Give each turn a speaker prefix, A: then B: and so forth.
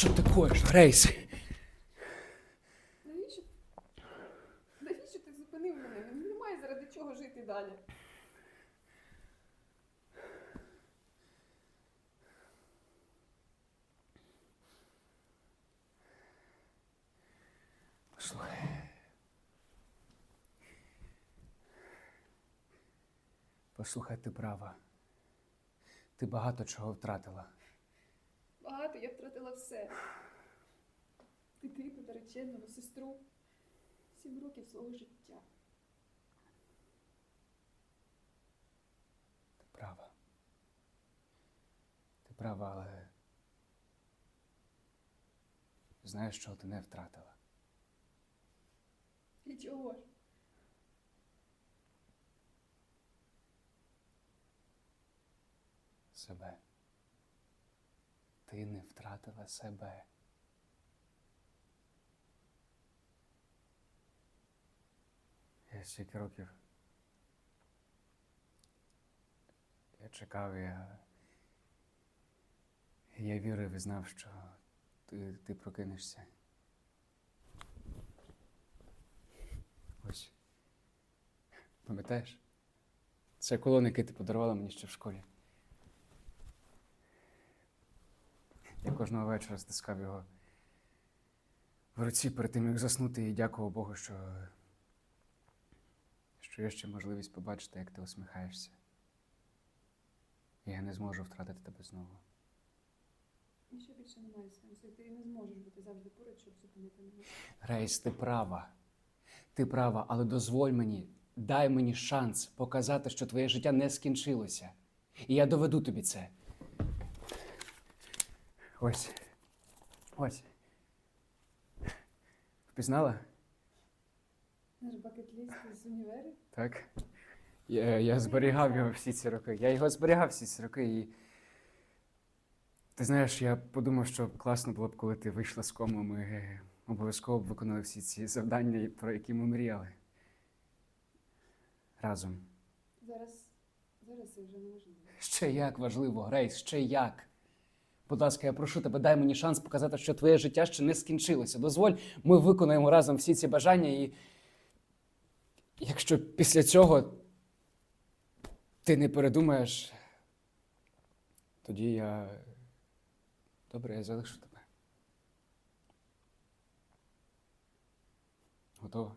A: Що ти коїш, Грейс?
B: Навіщо? Навіщо ти зупинив мене? Мені немає заради чого жити далі.
A: Послухай. Послухай, ти права. Ти багато чого втратила.
B: Я втратила все. Дитину, нареченого, сестру. Сім років свого життя.
A: Ти права. Ти права, але. Знаєш, чого ти не втратила?
B: І чого ж?
A: Себе. Ти не втратила себе. Я стільки років. Я чекав, я. Я вірив і знав, що ти, ти прокинешся. Ось. Пам'ятаєш? Це колон, який ти подарувала мені ще в школі. Я кожного вечора стискав його в руці перед тим, як заснути, і дякував Богу, що, що є ще можливість побачити, як ти усміхаєшся. І я не зможу втратити тебе знову.
B: Нічого більше немає сенсу. Ти не зможеш бути завжди поруч, щоб зупинити мене.
A: Рейс, ти права. Ти права, але дозволь мені, дай мені шанс показати, що твоє життя не скінчилося. І я доведу тобі це. Ось. Ось. Впізнала?
B: Наш бакет-ліст з універу.
A: Так. Я, я зберігав його всі ці роки. Я його зберігав всі ці роки і. Ти знаєш, я подумав, що класно було б, коли ти вийшла з кому, ми обов'язково б виконали всі ці завдання, про які ми мріяли. Разом.
B: Зараз, зараз це вже не важливо.
A: Ще як важливо, Грейс, ще як. Будь ласка, я прошу тебе, дай мені шанс показати, що твоє життя ще не скінчилося. Дозволь, ми виконаємо разом всі ці бажання, і якщо після цього ти не передумаєш, тоді я. Добре, я залишу тебе. Готова?